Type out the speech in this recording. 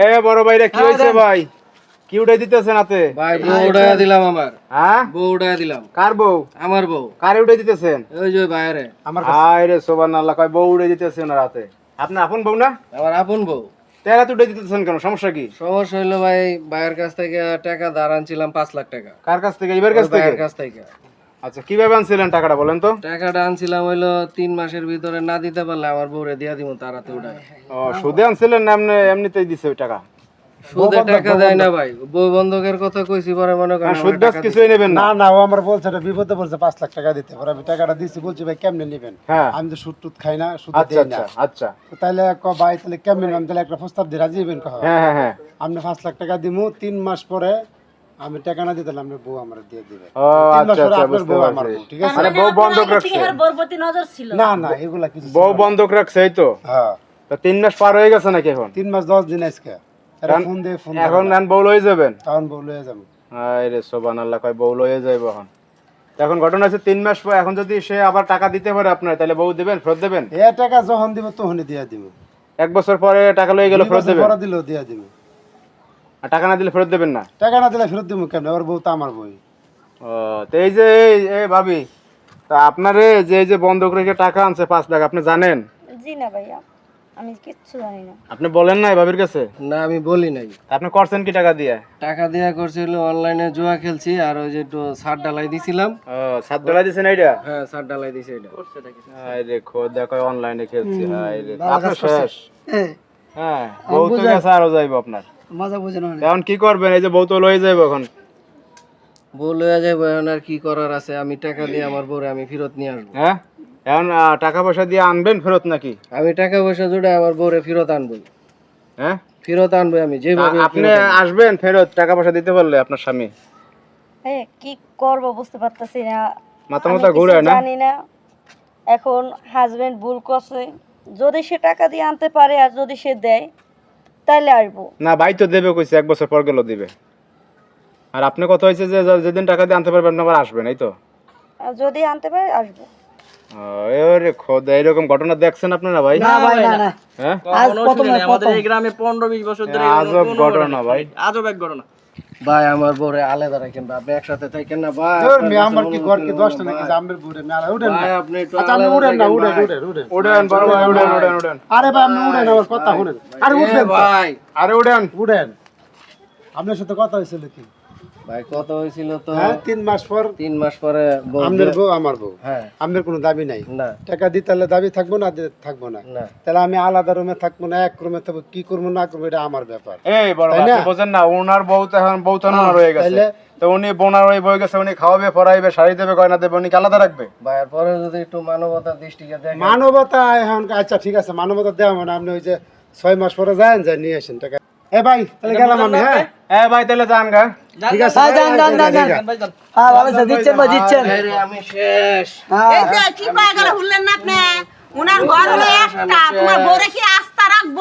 এ বড় ভাইরা কি হয়েছে ভাই? কি উঠে দিতেছেন হাতে? ভাই বউ উড়াইয়া দিলাম আমার। হ্যাঁ? বউ উড়াইয়া দিলাম। কার বউ? আমার বউ। কারে উঠে দিতেছেন? ওই যে বাইরে। হায় রে সোবান কয় বউ উড়ে দিতেছেন ওনার আপনার আপন বউ না? আমার আপন বউ। তেরা তো উঠে দিতেছেন কেন? সমস্যা কি? সমস্যা হইল ভাই ভাইয়ের কাছ থেকে টাকা ধার আনছিলাম পাঁচ লাখ টাকা। কার কাছ থেকে? এবার কাছ থেকে? কাছ থেকে। আচ্ছা কীভাবে আনছিলেন টাকাটা বলেন তো? টাকাটা আনছিলাম হইল তিন মাসের ভিতরে না দিতে পারলে আমার বউরে দিয়া দিব তারাতে উঠায়। ও সুদে আনছিলেন না এমনি এমনিতেই দিছে ওই টাকা? সুদে টাকা দেয় না ভাই। বউ বন্ধকের কথা কইছি পরে মনে করেন সুদ বাস কিছুই নেবেন না। না না ও আমার বলছে এটা বিপদে বলছে পাঁচ লাখ টাকা দিতে। পরে আমি টাকাটা দিচ্ছি বলছি ভাই কেমনে নেবেন? হ্যাঁ। আমি তো সুদ টুদ খাই না সুদ আচ্ছা দিই না। আচ্ছা আচ্ছা। তো তাহলে ক ভাই তাহলে কেমনে আমি তাহলে একটা প্রস্তাব দিয়ে রাজি হবেন কহ হ্যাঁ হ্যাঁ হ্যাঁ। আপনি পাঁচ লাখ টাকা দিমু তিন মাস পরে আমি টাকা না দিতে আপনি বউ আমার দিয়ে দিবে। ও আচ্ছা আচ্ছা বুঝতে বউ পারছি। ঠিক আছে? মানে বউ বন্ধক রাখছে। বরবতী নজর ছিল। না না এগুলা কিছু বউ বন্ধক রাখছে এই তো? হ্যাঁ। তো তিন মাস পার হয়ে গেছে নাকি এখন? তিন মাস দশ দিন আজকে। ফোন দিয়ে ফোন এখন নেন বউ লয়ে যাবেন? তখন বউ লয়ে যাব। আয় রে সোবান আল্লাহ কয় বউ লয়ে যাইব এখন। এখন ঘটনা হচ্ছে তিন মাস পর এখন যদি সে আবার টাকা দিতে পারে আপনার তাহলে বউ দেবেন ফেরত দেবেন? এ টাকা যখন দিব তখনই দিয়ে দিব। এক বছর পরে টাকা লয়ে গেলে ফেরত দেবেন? পরে দিলেও দিয়ে দিব। আর টাকা না দিলে ফেরত দেবেন না? টাকা না দিলে ফেরত দিব কেন ওর বউ তো আমার বই। ও তো এই যে এই- এই ভাবি তা আপনারে যে এই যে বন্ধক রেখে টাকা আনছে পাঁচ লাখ আপনি জানেন? জি না ভাইয়া আমি কিচ্ছু জানি না। আপনি বলেন নাই ভাবির কাছে? না আমি বলি নাই। আপনি করছেন কি টাকা দিয়ে? টাকা দেয়া করছিল অনলাইনে জুয়া খেলছি আর ওই যে একটু সার ডালাই দিছিলাম। ও সাত ডলার দিছেন এইটা? হ্যাঁ সার ডালাই দিছে এটা হায় রে খোদ দেখো অনলাইনে খেলছি হায় রে আপনার শেষ হ্যাঁ বউ তো গেছে আরও যাইবো আপনার। মজা বুঝেন এখন কি করবেন? এই যে বউ তো লয়ে যাইবো এখন। বউ লইয়া যাব এখন আর কি করার আছে? আমি টাকা দিয়ে আমার বউরে আমি ফেরত নিয়ে আসব। হ্যাঁ? এখন টাকা পয়সা দিয়ে আনবেন ফেরত নাকি? আমি টাকা পয়সা জুড়ে আমার বউরে ফেরত আনব। হ্যাঁ? ফেরত আনব আমি যেভাবে আপনি আসবেন ফেরত টাকা পয়সা দিতে পারলে আপনার স্বামী। এ কি করব বুঝতে পারতেছি না। মাথা মাথা ঘুরে না। জানি না। এখন হাজবেন্ড ভুল করছে। যদি সে টাকা দিয়ে আনতে পারে আর যদি সে দেয় তাহলে আসব না ভাই তো দেবে কইছে এক বছর পর গেল দিবে। আর আপনি কথা হয়েছে যে যে- যেদিন টাকা দিয়ে আনতে পারবেন আবার আসবেন এই তো? যদি আনতে পারে আসব। ও, খোদা এরকম ঘটনা দেখছেন আপনারা ভাই? না ভাই না না। হ্যাঁ? আজ প্রথম না এই গ্রামে পনেরো বিশ বছর ধরে আজব ঘটনা ভাই। আজব এক ঘটনা। ভাই আমার বউরে আলাদা রাখেন ভাই, আপনি একসাথে থাকেন না ভাই কাছে আমার কি ঘর কি করব, দশটা নাকি। জামের বুড়ে মেলা উঠেন না। ভাই আপনি একটু আচ্ছা আপনি উড়েন উঠেন না উঠেন ভাই। উঠেন উঠেন। উড়েন বড় ভাই উড়েন উড়েন উড়েন আরে ভাই আপনি উঠেন আমার কথা শুনেন। আরে উঠবেন ভাই। আরে উড়েন উঠেন। আপনার সাথে কথা হয়েছিল কি? ভাই কত হয়েছিল তো? তিন মাস পর তিন মাস পরে বউ বউ আমার বউ। হ্যাঁ। আপনার কোনো দাবি নাই? না। টাকা দিতে হলে দাবি থাকব না থাকব না? না। তাহলে আমি আলাদা রুমে থাকব না এক রুমে থাকব কি করব না করব এটা আমার ব্যাপার। এই বড় ভাই তাই না? আপনি বোঝেন না ওনার বউ তো এখন বউ তো ওনার গেছে। তো উনি বোনার হয়ে গেছে উনি খাওয়াবে পড়াইবে শাড়ি দেবে গয়না দেবে উনি আলাদা রাখবে? ভাইয়ের পরে যদি একটু মানবতার দৃষ্টিকে দেখেন মানবতা এখন আচ্ছা ঠিক আছে মানবতা দেওয়া মানে আপনি ওই যে ছয় মাস পরে যান যাই নিয়ে আসেন টাকা এ ভাই তাহলে গেলাম আমি হ্যাঁ এ ভাই তাহলে যান গা ঠিক আছে ভাই যান যান যান যান হ্যাঁ ভালো স্যার দিচ্ছেন ভাই দিচ্ছেন আমি শেষ হ্যাঁ এই যে কি পায় গেল না আপনি উনার ঘর হলো একটা তোমার বউরে কি আস্থা রাখব।